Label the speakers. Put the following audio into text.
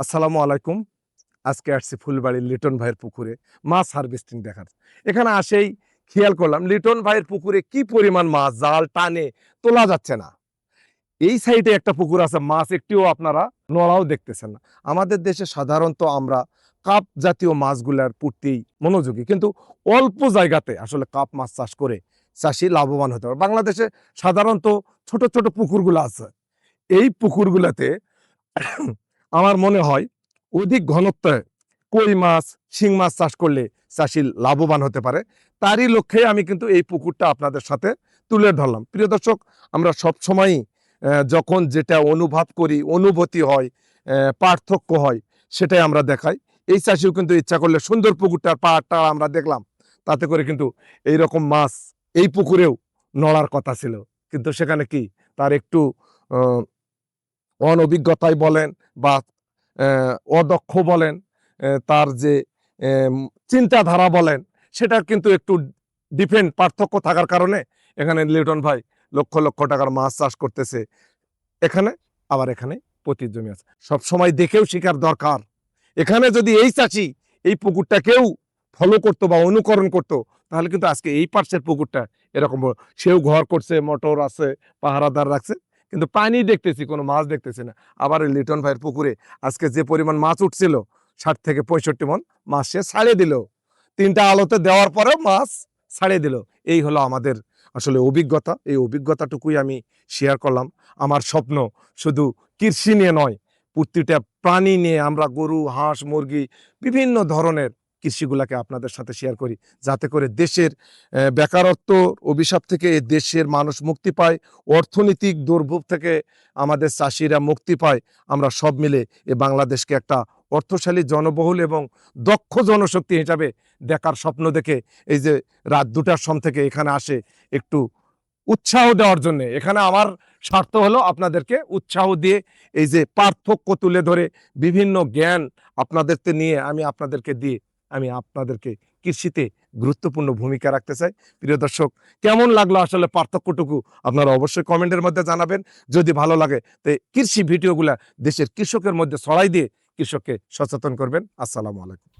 Speaker 1: আসসালামু আলাইকুম। আজকে আসছি ফুলবাড়ির লিটন ভাইয়ের পুকুরে মাছ হারভেস্টিং দেখার। এখানে আসেই খেয়াল করলাম লিটন ভাইয়ের পুকুরে কি পরিমাণ মাছ, জাল, টানে তোলা যাচ্ছে না। এই সাইডে একটা পুকুর আছে, মাছ একটিও আপনারা নড়াও দেখতেছেন না। আমাদের দেশে সাধারণত আমরা কাপ জাতীয় মাছগুলার পূর্তি মনোযোগী, কিন্তু অল্প জায়গাতে আসলে কাপ মাছ চাষ করে চাষি লাভবান হতে পারে। বাংলাদেশে সাধারণত ছোট ছোট পুকুরগুলো আছে। এই পুকুরগুলোতে আমার মনে হয় অধিক ঘনত্বে কই মাছ, শিং মাছ চাষ করলে চাষি লাভবান হতে পারে। তারই লক্ষ্যে আমি কিন্তু এই পুকুরটা আপনাদের সাথে তুলে ধরলাম। প্রিয় দর্শক, আমরা সব সময়ই যখন যেটা অনুভব করি, অনুভূতি হয় পার্থক্য হয়, সেটাই আমরা দেখাই। এই চাষিও কিন্তু ইচ্ছা করলে সুন্দর পুকুরটার পাহাড়টা আমরা দেখলাম। তাতে করে কিন্তু এই রকম মাছ এই পুকুরেও নড়ার কথা ছিল। কিন্তু সেখানে কি? তার একটু অনভিজ্ঞতাই বলেন বা অদক্ষ বলেন তার যে চিন্তাধারা বলেন সেটা কিন্তু একটু ডিফেন্ট পার্থক্য থাকার কারণে এখানে লিটন ভাই লক্ষ লক্ষ টাকার মাছ চাষ করতেছে। এখানে, আবার এখানে পতির জমি আছে। সব সময় দেখেও শিকার দরকার। এখানে যদি এই চাষি এই পুকুরটাকেও ফলো করতো বা অনুকরণ করতো, তাহলে কিন্তু আজকে এই পার্শ্বের পুকুরটা এরকম সেও ঘর করছে, মোটর আছে, পাহারাদার রাখছে কিন্তু পানি দেখতেছি, কোনো মাছ দেখতেছি না। আবার লিটন ভাইয়ের পুকুরে আজকে যে পরিমাণ মাছ উঠছিল, ষাট থেকে পঁয়ষট্টি মন মাছ সে ছাড়িয়ে দিল। তিনটা আলোতে দেওয়ার পরেও মাছ ছাড়িয়ে দিল। এই হলো আমাদের আসলে অভিজ্ঞতা। এই অভিজ্ঞতাটুকুই আমি শেয়ার করলাম। আমার স্বপ্ন শুধু কৃষি নিয়ে নয়, প্রতিটা প্রাণী নিয়ে আমরা গরু, হাঁস, মুরগি, বিভিন্ন ধরনের কৃষিগুলাকে আপনাদের সাথে শেয়ার করি। যাতে করে দেশের বেকারত্ব অভিশাপ থেকে দেশের মানুষ মুক্তি পায়, অর্থনৈতিক দুর্ভোগ থেকে আমাদের চাষিরা মুক্তি পায়। আমরা সব মিলে এ বাংলাদেশকে একটা অর্থশালী জনবহুল এবং দক্ষ জনশক্তি হিসাবে দেখার স্বপ্ন দেখে এই যে রাত দুটার সম থেকে এখানে আসে একটু উৎসাহ দেওয়ার জন্য। এখানে আমার স্বার্থ হলো আপনাদেরকে উৎসাহ দিয়ে এই যে পার্থক্য তুলে ধরে বিভিন্ন জ্ঞান আপনাদেরকে নিয়ে আমি আপনাদেরকে দিয়ে আমি আপনাদেরকে কৃষিতে গুরুত্বপূর্ণ ভূমিকা রাখতে চাই। প্রিয় দর্শক, কেমন লাগল আসলে পার্থক্যটুকু আপনারা অবশ্যই কমেন্টের মধ্যে জানাবেন। যদি ভালো লাগে, তো কৃষি ভিডিওগুলা দেশের কৃষকের মধ্যে ছড়াই দিয়ে কৃষককে সচেতন করবেন। আসসালামু আলাইকুম।